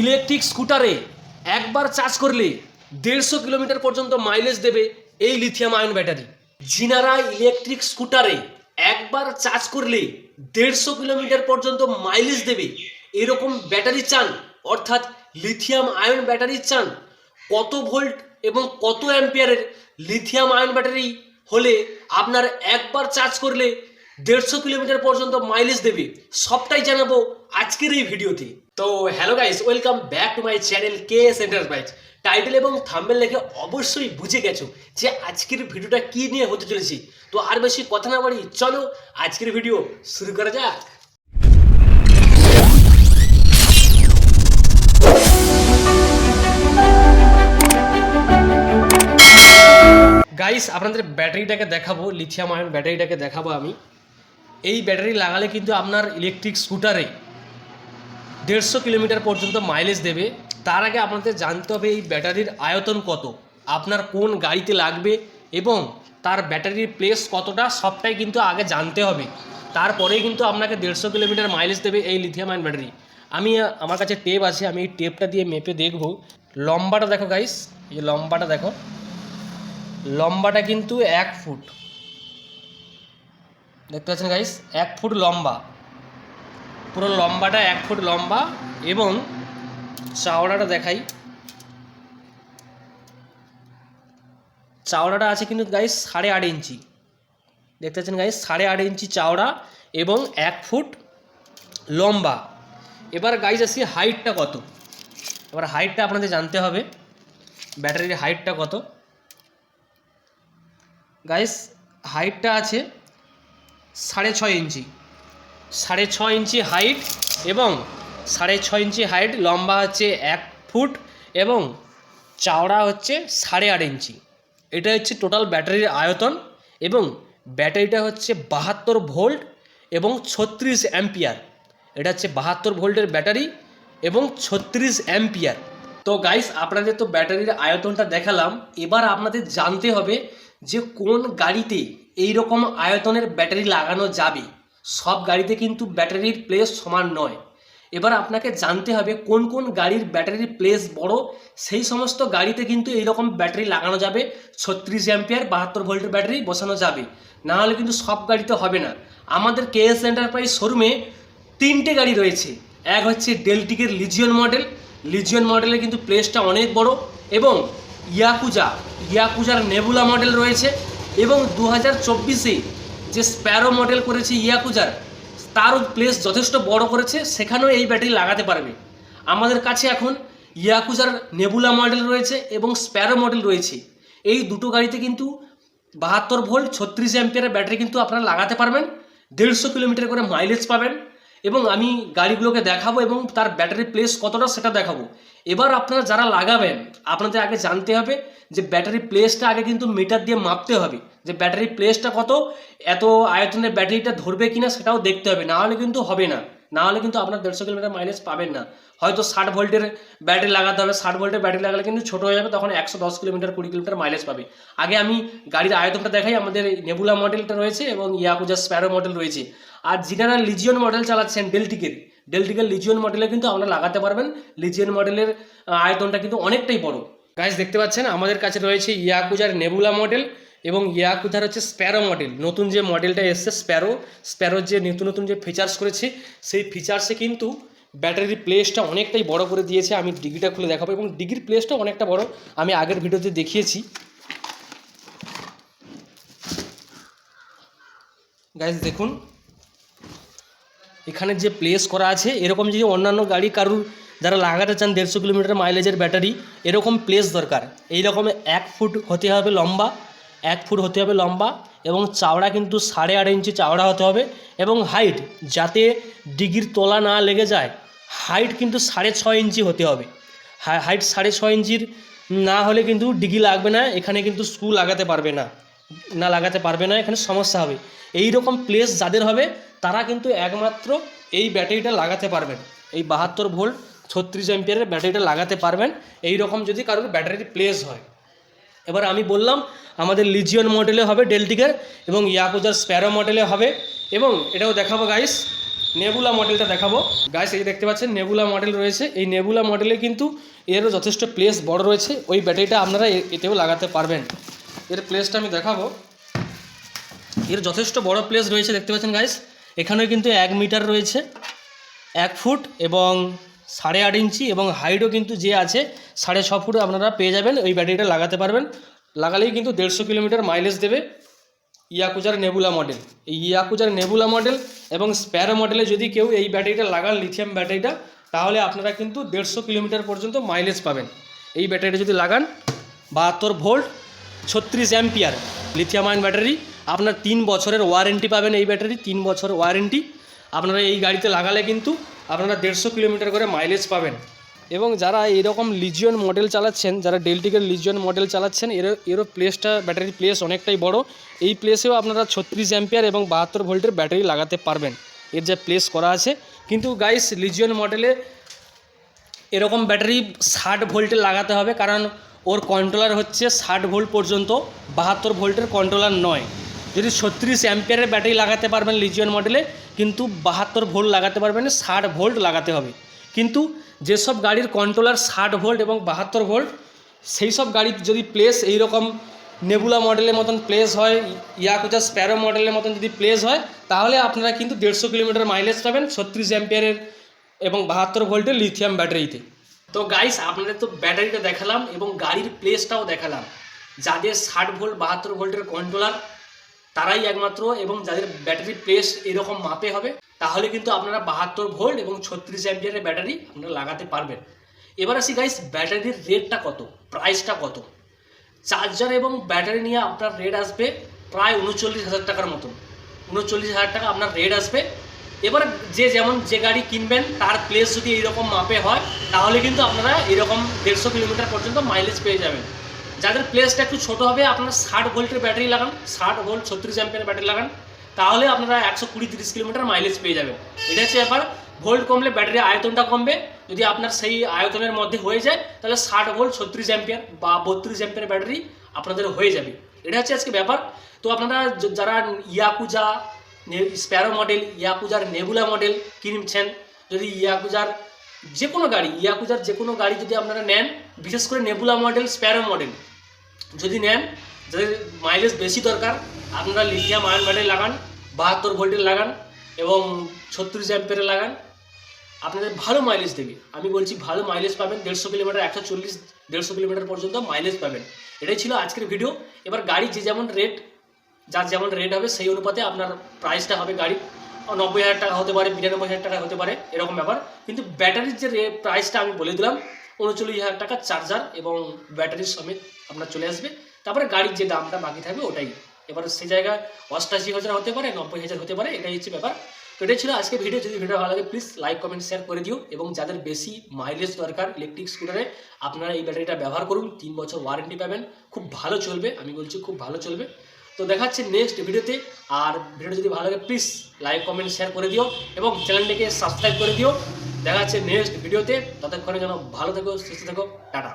Electric স্কুটারে একবার charge করলে দেড়শো কিলোমিটার পর্যন্ত মাইলেজ দেবে এই লিথিয়াম আয়ন ব্যাটারি। জিনারা ইলেকট্রিক স্কুটারে একবার চার্জ করলে দেড়শো কিলোমিটার পর্যন্ত মাইলেজ দেবে। এরকম ব্যাটারি চান অর্থাৎ লিথিয়াম আয়ন ব্যাটারি চান কত ভোল্ট এবং কত অ্যাম্পিয়ারের লিথিয়াম আয়ন ব্যাটারি হলে আপনার একবার চার্জ করলে দেড়শো কিলোমিটার পর্যন্ত মাইলেজ দেবে, সবটাই জানাব আজকের এই ভিডিওতে। তো hello guys welcome back to my channel K S enterprise title এবং থাম্বেল দেখে অবশ্যই বুঝে গেছো যে আজকের ভিডিওটা কি নিয়ে হতে চলেছে। তো আর বেশি কথা না বাড়ি চলো আজকের ভিডিও শুরু করা যাক। গাইস আপনাদের ব্যাটারিটাকে দেখাবো লিথিয়াম আয়ন ব্যাটারিটাকে দেখাবো আমি। এই ব্যাটারি লাগালে কিন্তু আপনার ইলেকট্রিক স্কুটারে দেড়শো কিলোমিটার পর্যন্ত মাইলেজ দেবে। তার আগে আপনাদের জানতে হবে এই ব্যাটারির আয়তন কত, আপনার কোন গাড়িতে লাগবে এবং তার ব্যাটারির প্লেস কতটা, সবটাই কিন্তু আগে জানতে হবে। তারপরেই কিন্তু আপনাকে দেড়শো কিলোমিটার মাইলেজ দেবে এই লিথিয়াম আয়ন ব্যাটারি আমি, আমার কাছে টেপ আছে, আমি এই টেপটা দিয়ে মেপে দেখব। লম্বাটা দেখো গাইস এই লম্বাটা দেখো। লম্বাটা কিন্তু এক ফুট। দেখতে পাচ্ছেন গাইস এক ফুট লম্বা। পুরো লম্বাটা এক ফুট লম্বা এবং চাওড়াটা দেখাই। চাওড়াটা আছে কিন্তু গাইস সাড়ে আট ইঞ্চি। দেখতে পাচ্ছেন গাইস সাড়ে আট ইঞ্চি চাওড়া এবং এক ফুট লম্বা। এবার গাইস আসি হাইটটা কত? এবার হাইটটা আপনাদের জানতে হবে, ব্যাটারির হাইটটা কত? গাইস হাইটটা আছে সাড়ে ছয় ইঞ্চি। সাড়ে ছ ইঞ্চি হাইট এবং সাড়ে ছ ইঞ্চি হাইট, লম্বা হচ্ছে এক ফুট এবং চওড়া হচ্ছে সাড়ে আট ইঞ্চি। এটা হচ্ছে টোটাল ব্যাটারির আয়তন এবং ব্যাটারিটা হচ্ছে বাহাত্তর ভোল্ট এবং ছত্রিশ অ্যাম্পিয়ার। এটা হচ্ছে বাহাত্তর ভোল্টের ব্যাটারি এবং ছত্রিশ অ্যাম্পিয়ার। তো গাইস আপনাদের তো ব্যাটারির আয়তনটা দেখালাম। এবার আপনাদের জানতে হবে যে কোন গাড়িতে এই রকম আয়তনের ব্যাটারি লাগানো যাবে। সব গাড়িতে কিন্তু ব্যাটারির প্লেস সমান নয়। এবার আপনাকে জানতে হবে কোন কোন গাড়ির ব্যাটারির প্লেস বড়। সেই সমস্ত গাড়িতে কিন্তু এই রকম ব্যাটারি লাগানো যাবে। ছত্রিশ অ্যাম্পিয়ার বাহাত্তর ভোল্টের ব্যাটারি বসানো যাবে। না হলে কিন্তু সব গাড়িতে হবে না। আমাদের কেএস এন্টারপ্রাইজ শোরুমে তিনটে গাড়ি রয়েছে। এক হচ্ছে ডেলটিকের লিজিয়ন মডেল লিজিয়ন মডেলের কিন্তু প্লেসটা অনেক বড়। এবং ইয়াকুজা ইয়াকুজার নেবুলা মডেল রয়েছে। এবং দু হাজার চব্বিশে যে স্প্যারো মডেল করেছে ইয়াকুজার তারও প্লেস যথেষ্ট বড় করেছে, সেখানেও এই ব্যাটারি লাগাতে পারবে। আমাদের কাছে এখন ইয়াকুজার নেবুলা মডেল রয়েছে এবং স্প্যারো মডেল রয়েছে। এই দুটো গাড়িতে কিন্তু বাহাত্তর ভোল্ট ছত্রিশ অ্যাম্পিয়ারের ব্যাটারি কিন্তু আপনারা লাগাতে পারবেন, দেড়শো কিলোমিটার করে মাইলেজ পাবেন। এবং আমি গাড়িগুলোকে দেখাবো এবং তার ব্যাটারি প্লেস কতটা সেটা দেখাবো। এবার আপনারা যারা লাগাবেন, আপনাদের আগে জানতে হবে যে ব্যাটারি প্লেসটা আগে কিন্তু মিটার দিয়ে মাপতে হবে, যে ব্যাটারি প্লেসটা কত, এত আয়তনের ব্যাটারিটা ধরবে কিনা সেটাও দেখতে হবে, না হলে কিন্তু হবে না। না হলে কিন্তু আপনার দেড়শো কিলোমিটার মাইলেজ পাবেন না। হয়তো ষাট ভোল্টের ব্যাটারি লাগাতে হবে। ষাট ভোল্টের ব্যাটারি লাগালে কিন্তু ছোটো হয়ে যাবে, তখন একশো দশ কিলোমিটার, কুড়ি কিলোমিটার মাইলেজ পাবে। আগে আমি গাড়ির আয়তনটা দেখাই, আমাদের নেবুলা মডেলটা রয়েছে এবং ইয়াকুজা স্প্যারো মডেল রয়েছে। আর যিনারা লিজিয়ন মডেল চালাচ্ছেন ডেলটিকের ডেলটিকের লিজিয়ন মডেলে কিন্তু আপনারা লাগাতে পারবেন। লিজিয়ন মডেলের আয়তনটা কিন্তু অনেকটাই বড়। গাইজ দেখতে পাচ্ছেন? আমাদের কাছে রয়েছে ইয়াকুজার নেবুলা মডেল এবং ইয়াকুজার হচ্ছে স্প্যারো মডেল নতুন যে মডেলটা এসছে স্প্যারো স্প্যারোর যে নতুন নতুন যে ফিচার্স করেছে, সেই ফিচার্সে কিন্তু ব্যাটারির প্লেসটা অনেকটাই বড় করে দিয়েছে। আমি ডিগিটা খুলে দেখাবো এবং ডিগির প্লেসটা অনেকটা বড়। আমি আগের ভিডিওতে দেখিয়েছি। গাইজ দেখুন। এখানে যে প্লেস করা আছে, এরকম যদি অন্যান্য গাড়ি কারুর যারা লাগাতে চান দেড়শো কিলোমিটার মাইলেজের ব্যাটারি এরকম প্লেস দরকার। এই রকম এক ফুট হতে হবে লম্বা। এক ফুট হতে হবে লম্বা এবং চাওড়া কিন্তু সাড়ে আট ইঞ্চি চাওড়া হতে হবে এবং হাইট যাতে ডিগির তলা না লেগে যায় হাইট কিন্তু সাড়ে ছয় ইঞ্চি হতে হবে। হাইট সাড়ে ছয় ইঞ্চির না হলে কিন্তু ডিগি লাগবে না, এখানে কিন্তু স্ক্রু লাগাতে পারবে না না লাগাতে পারবে না, এখানে সমস্যা হবে। এই রকম প্লেস যাদের হবে, তারা কিন্তু একমাত্র এই ব্যাটারিটা লাগাতে পারবেন। এই বাহাত্তর ভোল্ট ছত্রিশ এমপিয়ারের ব্যাটারিটা লাগাতে পারবেন। এই রকম যদি কারোর ব্যাটারির প্লেস হয়। এবার আমি বললাম, আমাদের লিজিয়ন মডেলে হবে ডেলটিকের এবং ইয়াকুজার স্প্যারো মডেলে হবে এবং এটাও দেখাবো গাইস নেবুলা মডেলটা দেখাবো। গাইস এই দেখতে পাচ্ছেন নেবুলা মডেল রয়েছে। এই নেবুলা মডেলে কিন্তু এরও যথেষ্ট প্লেস বড় রয়েছে। ওই ব্যাটারিটা আপনারা এতেও লাগাতে পারবেন। এর প্লেসটা আমি দেখাবো। এর যথেষ্ট বড় প্লেস রয়েছে, দেখতে পাচ্ছেন গাইস এখানেও কিন্তু এক মিটার রয়েছে, এক ফুট এবং সাড়ে আট ইঞ্চি এবং হাইটও কিন্তু যে আছে, সাড়ে ছ ফুট আপনারা পেয়ে যাবেন। ওই ব্যাটারিটা লাগাতে পারবেন। লাগালেই কিন্তু দেড়শো কিলোমিটার মাইলেজ দেবে ইয়াকুজার নেবুলা মডেল এই ইয়াকুজার নেবুলা মডেল এবং স্প্যারো মডেলে যদি কেউ এই ব্যাটারিটা লাগান লিথিয়াম ব্যাটারিটা, তাহলে আপনারা কিন্তু দেড়শো কিলোমিটার পর্যন্ত মাইলেজ পাবেন। এই ব্যাটারিটা যদি লাগান, বাহাত্তর ভোল্ট, ছত্রিশ অ্যাম্পিয়ার লিথিয়াম আয়ন ব্যাটারি। আপনার তিন বছরের ওয়ারেন্টি পাবেন এই ব্যাটারি, তিন বছর ওয়ারেন্টি আপনারা এই গাড়িতে লাগালে কিন্তু আপনারা দেড়শো কিলোমিটার করে মাইলেজ পাবেন। এবং যারা এরকম লিজিয়ন মডেল চালাচ্ছেন, যারা ডেলটিকের লিজিয়ন মডেল চালাচ্ছেন এর এরও প্লেসটা ব্যাটারির প্লেস অনেকটাই বড়। এই প্লেসেও আপনারা ছত্রিশ অ্যাম্পিয়ার এবং বাহাত্তর ভোল্টের ব্যাটারি লাগাতে পারবেন। এর যে প্লেস করা আছে। কিন্তু গাইস লিজিয়ন মডেলে এরকম ব্যাটারি ষাট ভোল্টে লাগাতে হবে। কারণ ওর কন্ট্রোলার হচ্ছে ষাট ভোল্ট পর্যন্ত, বাহাত্তর ভোল্টের কন্ট্রোলার নয়। যদি ছত্রিশ অ্যাম্পিয়ারের ব্যাটারি লাগাতে পারবেন লিজিয়ন মডেলে কিন্তু বাহাত্তর ভোল্ট লাগাতে পারবেন, ষাট ভোল্ট লাগাতে হবে। কিন্তু যেসব গাড়ির কন্ট্রোলার ষাট ভোল্ট এবং বাহাত্তর ভোল্ট সেই সব গাড়ির যদি প্লেস এইরকম নেবুলা মডেলের মতন প্লেস হয় ইয়াকুজা স্প্যারো মডেলের মতন যদি প্লেস হয়, তাহলে আপনারা কিন্তু দেড়শো কিলোমিটার মাইলেজ পাবেন ছত্রিশ অ্যাম্পিয়ারের এবং বাহাত্তর ভোল্টের লিথিয়াম ব্যাটারিতে তো গাইস আপনাদের তো ব্যাটারিটা দেখালাম এবং গাড়ির প্লেসটাও দেখালাম। যাদের ষাট ভোল্ট বাহাত্তর ভোল্টের কন্ট্রোলার তারাই একমাত্র এবং যাদের ব্যাটারি প্লেস এরকম মাপে হবে, তাহলে কিন্তু আপনারা বাহাত্তর ভোল্ট এবং ছত্রিশ অ্যাম্পিয়ারের ব্যাটারি আপনারা লাগাতে পারবেন। এবার আসি গাইস ব্যাটারির রেটটা কত? প্রাইসটা কত? চার্জার এবং ব্যাটারি নিয়ে আপনার রেট আসবে প্রায় উনচল্লিশ হাজার টাকার মতন। উনচল্লিশ হাজার টাকা আপনার রেট আসবে। এবার যে যেমন যে গাড়ি কিনবেন, তার প্লেস যদি এইরকম মাপে হয়, তাহলে কিন্তু আপনারা এরকম দেড়শো কিলোমিটার পর্যন্ত মাইলেজ পেয়ে যাবেন। যাদের প্লেসটা একটু ছোট হবে, আপনারা ষাট ভোল্টের ব্যাটারি লাগান, ষাট ভোল্ট ছত্রিশ অ্যাম্পিয়ার ব্যাটারি লাগান, তাহলে আপনারা একশো কুড়ি তিরিশ কিলোমিটার মাইলেজ পেয়ে যাবেন। এটা হচ্ছে ব্যাপার। ভোল্ট কমলে ব্যাটারি আয়তনটা কমবে। যদি আপনার সেই আয়তনের মধ্যে হয়ে যায়, তাহলে ষাট ভোল্ট ছত্রিশ অ্যাম্পিয়ার বা বত্রিশ অ্যাম্পিয়ার ব্যাটারি আপনাদের হয়ে যাবে। এটা হচ্ছে আজকে ব্যাপার। তো আপনারা যারা ইয়াকুজা স্প্যারো মডেল ইয়াকুজার নেবুলা মডেল কিনছেন, যদি ইয়াকুজার যে কোনো গাড়ি, ইয়াকুজার যে কোনো গাড়ি যদি আপনারা নেন, বিশেষ করে নেবুলা মডেল স্প্যারো মডেল যদি নেন যাদের মাইলেজ বেশি দরকার, আপনারা লিথিয়াম আয়ন ব্যাটারি লাগান, বাহাত্তর ভোল্টের লাগান এবং ছত্রিশ অ্যাম্পিয়ারের লাগান। আপনাদের ভালো মাইলেজ দেবে। আমি বলছি ভালো মাইলেজ পাবেন, দেড়শো কিলোমিটার, একশো চল্লিশ, দেড়শো কিলোমিটার পর্যন্ত মাইলেজ পাবেন। এটাই ছিল আজকের ভিডিও এবার গাড়ি যে যেমন রেট যার যেমন রেট হবে, সেই অনুপাতে আপনার প্রাইসটা হবে গাড়ি নব্বই হাজার টাকা হতে পারে, বিরানব্বই হাজার টাকা হতে পারে, এরকম ব্যাপার। কিন্তু ব্যাটারির যে প্রাইসটা আমি বলে দিলাম উনচল্লিশ হাজার টাকা চার্জার এবং ব্যাটারির সমেত আপনার চলে আসবে। তারপরে গাড়ির যে দামটা বাকি থাকবে ওটাই। এবার সেই জায়গায় অষ্টাশি হাজার হতে পারে, নব্বই হাজার হতে পারে, এটাই হচ্ছে ব্যাপার। তো এটাই ছিল আজকে ভিডিও যদি ভিডিও ভালো লাগে প্লিজ লাইক কমেন্ট শেয়ার করে দিও এবং যাদের বেশি মাইলেজ দরকার ইলেকট্রিক স্কুটারে আপনারা এই ব্যাটারিটা ব্যবহার করুন। তিন বছর ওয়ারেন্টি পাবেন। খুব ভালো চলবে, আমি বলছি খুব ভালো চলবে। তো দেখা দেখাচ্ছে নেক্সট ভিডিওতে আর ভিডিও যদি ভালো লাগে প্লিজ লাইক কমেন্ট শেয়ার করে দিও এবং চ্যানেলটিকে সাবস্ক্রাইব করে দিও। দেখা যাচ্ছে নেক্সট ভিডিওতে ততক্ষণে যেন ভালো থেকো সুস্থ থেকো টাটা।